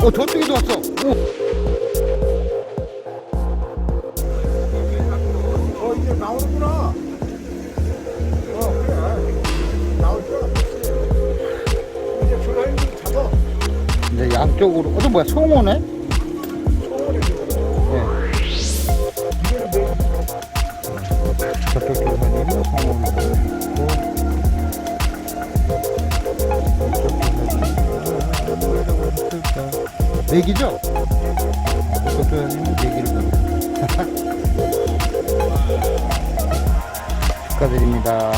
어, 저쪽에도 왔어. 오. 이제 나오는구나. 어 그래. 나올 거. 이제 플라잉 좀 잡아. 이제 양쪽으로. 어, 저 뭐야, 송어네? 소원해. 네. 저쪽 조사님은 송어를 보고 내기죠? 저쪽 조사님은 내기를 보고 축하드립니다.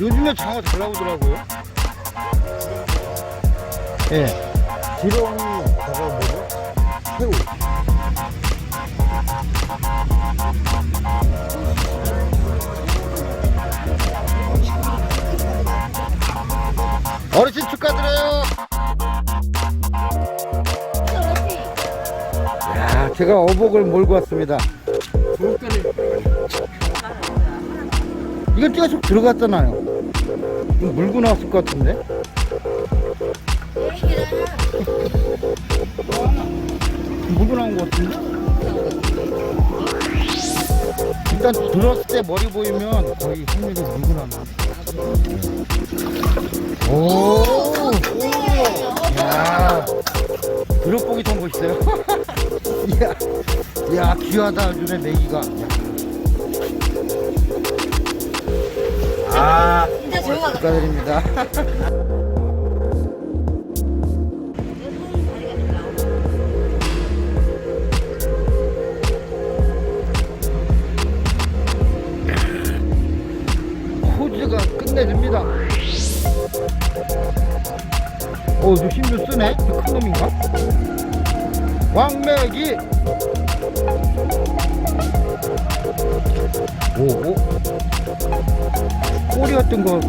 요즘에 장어 잘 나오더라고요. 예. 기름 저거 뭐죠? 새우. 어르신 축하드려요. 야, 제가 어복을 몰고 왔습니다. 찌가 좀 들어갔잖아요. 이거 물고 나왔을 것 같은데? 물고 나온 것 같은데? 일단 들었을 때 머리 보이면 거의 확률이 것 같아요. 오! 야 드롭보기 좀 보시세요. 이야, 야, 귀하다, 요즘에 메기가. 아, 진짜 조용하다. 축하드립니다. 끝내줍니다. 어, 저 힘좀 쓰네? 저큰 놈인가? 왕매기! 오, 오. 꼬리 같은 거.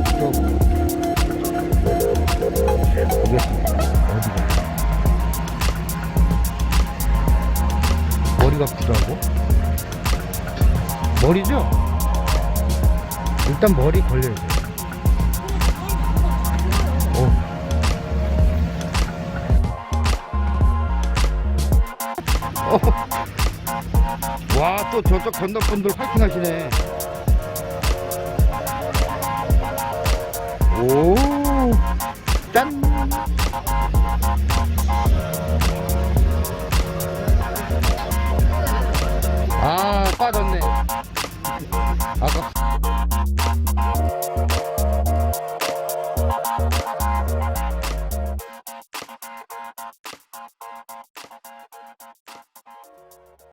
어디가? 머리가 크다고? 머리죠? 일단 머리 걸려야 돼. 어. 어. 와, 또 저쪽 건너분들 파이팅 하시네. 오, 짠. 아, 빠졌네.